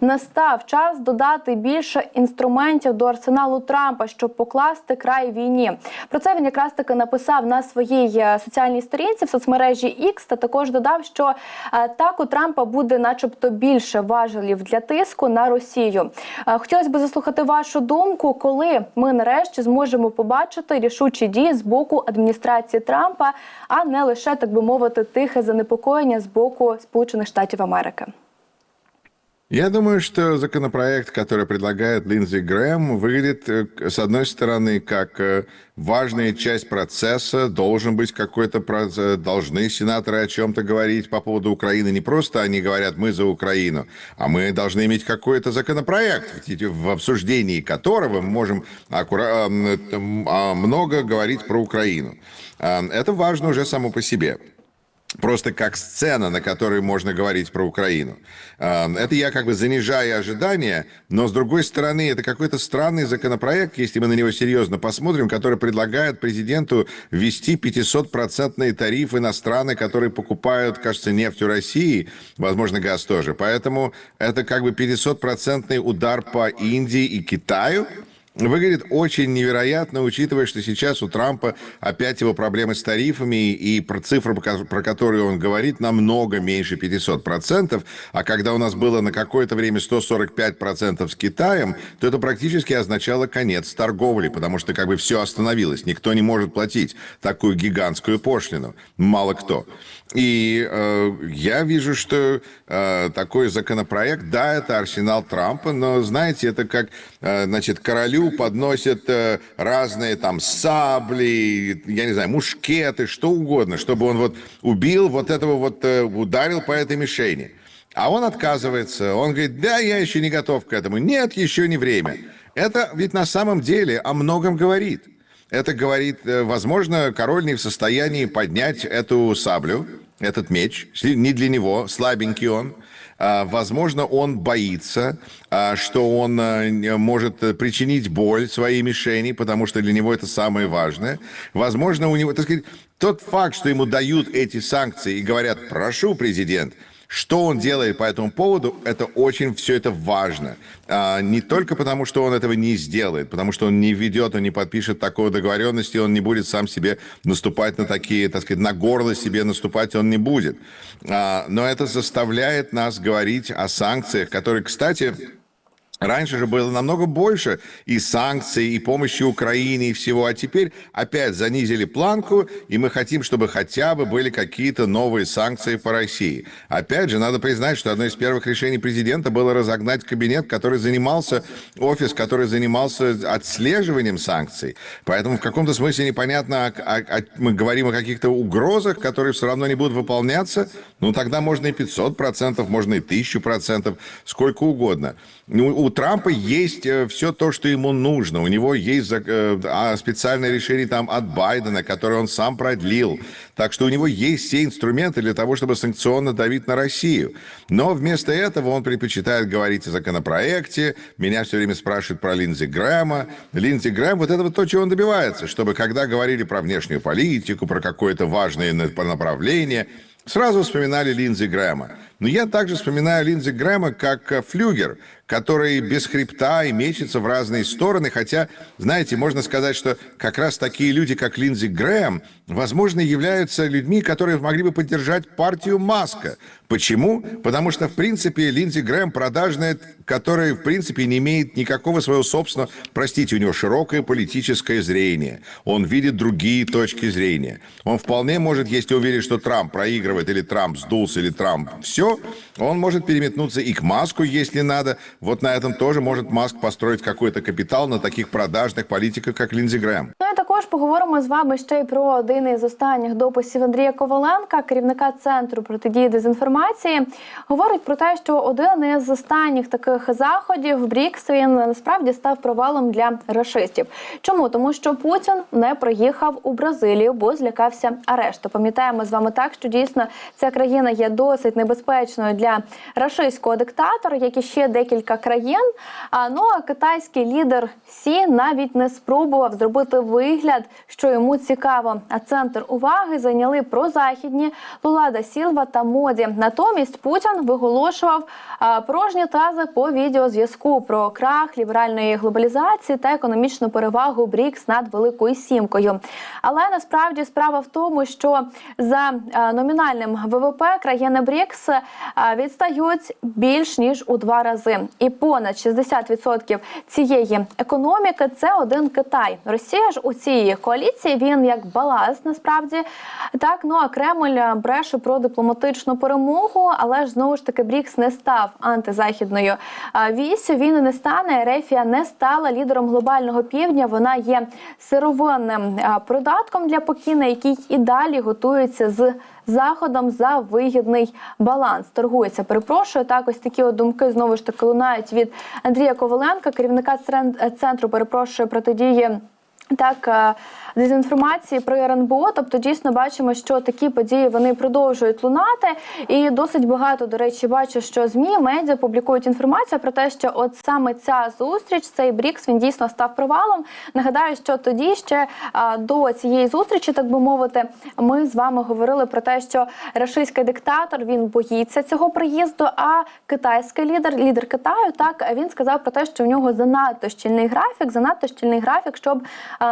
Настав час додати більше інструментів до арсеналу Трампа, щоб покласти край війні. Про це він якраз таки написав на своїй е, соціальній сторінці в соцмережі X та також додав, що е, так у Трампа буде, начебто, більше важелів для тиску на Росію. Е, Хотілося б заслухати вашу думку, коли ми нарешті зможемо побачити рішучі дії з боку адміністрації Трампа, а не лише так би мовити тихе занепокоєння з боку Сполучених Штатів Америки. Я думаю, что законопроект, который предлагает Линдзи Грэм, выглядит, э, с одной стороны, как э, важная часть процесса, должен быть какой-то, проц- должны сенаторы о чем-то говорить по поводу Украины. Не просто они говорят, мы за Украину, а мы должны иметь какой-то законопроект, в обсуждении которого мы можем аккура- а, много говорить про Украину. Это важно уже само по себе просто как сцена, на которой можно говорить про Украину. А, Это я как бы занижаю ожидания, но с другой стороны, это какой-то странный законопроект, если мы на него серьезно посмотрим, который предлагает президенту ввести 500-процентные тарифы на страны, которые покупают, кажется, нефть у России, возможно, газ тоже. Поэтому это как бы 500-процентный удар по Индии и Китаю, Выглядит очень невероятно, учитывая, что сейчас у Трампа опять его проблемы с тарифами и про цифры, про ко- про которые он говорит, намного меньше 500%. А когда у нас было на какое-то время 145% с Китаем, то это практически означало конец торговли, потому что как бы все остановилось. Никто не может платить такую гигантскую пошлину. Мало кто. И э, я вижу, что э, такой законопроект, да, это арсенал Трампа, но, знаете, это как, э, значит, королю подносят э, разные там сабли, я не знаю, мушкеты, что угодно, чтобы он вот убил вот этого вот, э, ударил по этой мишени. А он отказывается, он говорит, да, я еще не готов к этому. Нет, еще не время. Это ведь на самом деле о многом говорит. Это говорит, э, возможно, король не в состоянии поднять эту саблю, этот меч, не для него, слабенький он. А, Возможно, он боится, а, что он а, может э, причинить боль своей мишени, потому что для него это самое важное. Возможно, у него, так сказать, тот факт, что ему дают эти санкции и говорят, прошу, президент, что он делает по этому поводу, это очень все это важно. А, не только потому, что он этого не сделает, потому что он не ведет, он не подпишет такой договоренности, он не будет сам себе наступать на такие, так сказать, на горло себе наступать он не будет. А, но это заставляет нас говорить о санкциях, которые, кстати, Раньше же было намного больше и санкций, и помощи Украине, и всего. А теперь опять занизили планку, и мы хотим, чтобы хотя бы были какие-то новые санкции по России. Опять же, надо признать, что одно из первых решений президента было разогнать кабинет, который занимался, офис, который занимался отслеживанием санкций. Поэтому в каком-то смысле непонятно, а- а- а мы говорим о каких-то угрозах, которые все равно не будут выполняться. Ну, тогда можно и 500%, можно и 1000%, сколько угодно. Ну, у Трампа есть все то, что ему нужно. У него есть э, а, специальное решение там от Байдена, которое он сам продлил. Так что у него есть все инструменты для того, чтобы санкционно давить на Россию. Но вместо этого он предпочитает говорить о законопроекте. Меня все время спрашивают про Линдзи Грэма. Линдзи Грэм, вот это вот то, чего он добивается, чтобы когда говорили про внешнюю политику, про какое-то важное на- направление, сразу вспоминали Линдзи Грэма. Но я также вспоминаю Линдзи Грэма как э, флюгер, который без хребта и мечется в разные стороны. Хотя, знаете, можно сказать, что как раз такие люди, как Линдзи Грэм, возможно, являются людьми, которые могли бы поддержать партию Маска. Почему? Потому что, в принципе, Линдзи Грэм продажная, который, в принципе, не имеет никакого своего собственного... Простите, у него широкое политическое зрение. Он видит другие точки зрения. Он вполне может, если уверен, что Трамп проигрывает, или Трамп сдулся, или Трамп все, он может переметнуться и к Маску, если надо. Вот на этом тоже может Маск построить какой-то капитал на таких продажных политиках, как Линдзи Грэм. Ну і також поговоримо з вами ще й про один із останніх дописів Андрія Коваленка, керівника центру протидії дезінформації. Говорить про те, що один із останніх таких заходів Брікс він насправді став провалом для рашистів. Чому? Тому що Путін не приїхав у Бразилію, бо злякався арешту. Пам'ятаємо з вами так, що дійсно ця країна є досить небезпечною для рашистського диктатора, як і ще декілька країн. А ну а китайський лідер Сі навіть не спробував зробити вигляд. Вигляд, що йому цікаво. А центр уваги зайняли прозахідні Лулада Сілва та Моді. Натомість Путін виголошував порожні тези по відеозв'язку про крах ліберальної глобалізації та економічну перевагу БРІКС над Великою Сімкою. Але насправді справа в тому, що за номінальним ВВП країни БРІКС відстають більш ніж у два рази, і понад 60% цієї економіки це один Китай. Росія ж у цій коаліції він як баласт насправді так. Ну а Кремль бреше про дипломатичну перемогу, але ж знову ж таки БРІКС не став антизахідною вісю. Він не стане. Ерефія не стала лідером глобального півдня. Вона є сировинним придатком для Пекіна, який і далі готується з заходом за вигідний баланс. Торгується. Перепрошую. Так, ось такі от думки знову ж таки лунають від Андрія Коваленка, керівника центру. Перепрошую протидії. Так, е, дезінформації про РНБО, тобто дійсно бачимо, що такі події вони продовжують лунати, і досить багато, до речі, бачу, що змі медіа публікують інформацію про те, що от саме ця зустріч, цей Брікс, він дійсно став провалом. Нагадаю, що тоді ще а, до цієї зустрічі, так би мовити, ми з вами говорили про те, що рашистський диктатор він боїться цього приїзду. А китайський лідер, лідер Китаю, так він сказав про те, що в нього занадто щільний графік, занадто щільний графік, щоб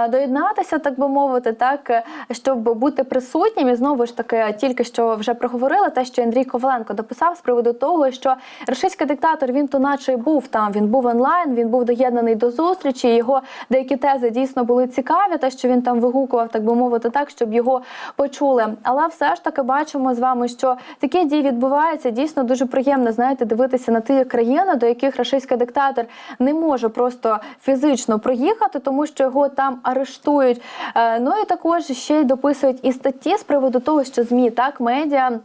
доєднатися, так би мовити, так е, щоб бути присутнім. І знову ж таки, тільки що вже проговорили те, що Андрій Коваленко дописав з приводу того, що російський диктатор він то наче й був там. Він був онлайн, він був доєднаний до зустрічі. Його деякі тези дійсно були цікаві. Те, що він там вигукував, так би мовити, так щоб його почули. Але все ж таки бачимо з вами, що такі дії відбуваються. Дійсно дуже приємно знаєте, дивитися на ті країни, до яких російський диктатор не може просто фізично проїхати, тому що його там арештують. Е, Ну і також ще й дописують і статті з приводу того, що змі так медіа.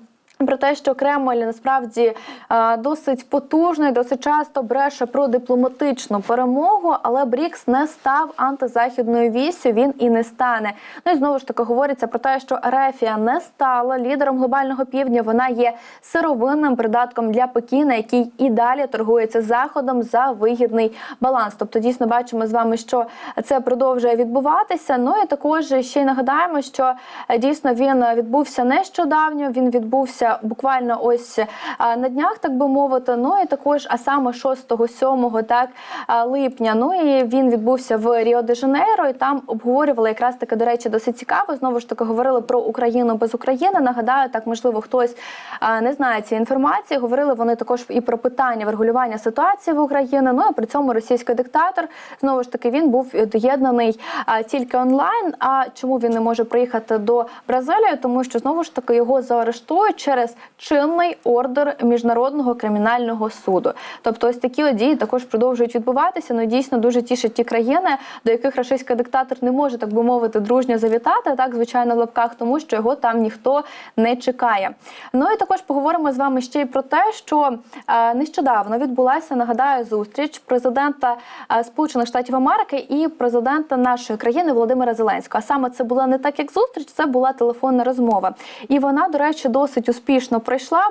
Про те, що Кремль насправді е, досить потужний, досить часто бреше про дипломатичну перемогу, але Брікс не став антизахідною вісю. Він і не стане. Ну і знову ж таки говориться про те, що Ерефія не стала лідером глобального півдня. Вона є сировинним придатком для Пекіна, який і далі торгується заходом за вигідний баланс. Тобто, дійсно бачимо з вами, що це продовжує відбуватися. Ну і також ще й нагадаємо, що е, дійсно він відбувся нещодавно. Він відбувся буквально ось е, на днях, так би мовити. Ну і також, а саме 6-7 так е, липня. Ну і він відбувся в Ріо де Жанейро, і там обговорювали якраз таки, до речі, досить цікаво. Знову ж таки говорили про Україну без України. Нагадаю, так можливо, хтось е, не знає цієї інформації. Говорили вони також і про питання врегулювання ситуації в Україні. Ну і при цьому російський диктатор знову ж таки він був доєднаний тільки онлайн. А чому він не може приїхати до Бразилії? Тому що знову ж таки його заарештують через чинний ордер міжнародного кримінального суду. Тобто, ось такі от дії також продовжують відбуватися. Ну дійсно дуже тішать ті країни, до яких російський диктатор не може так би мовити дружньо завітати, так звичайно в лапках, тому що його там ніхто не чекає. Ну і також поговоримо з вами ще й про те, що е, нещодавно відбулася нагадаю зустріч президента е, Сполучених Штатів Америки і президента нашої країни Володимира Зеленського. А саме це була не так, як зустріч, це була телефонна розмова. І вона, до речі, досить успішно пройшла.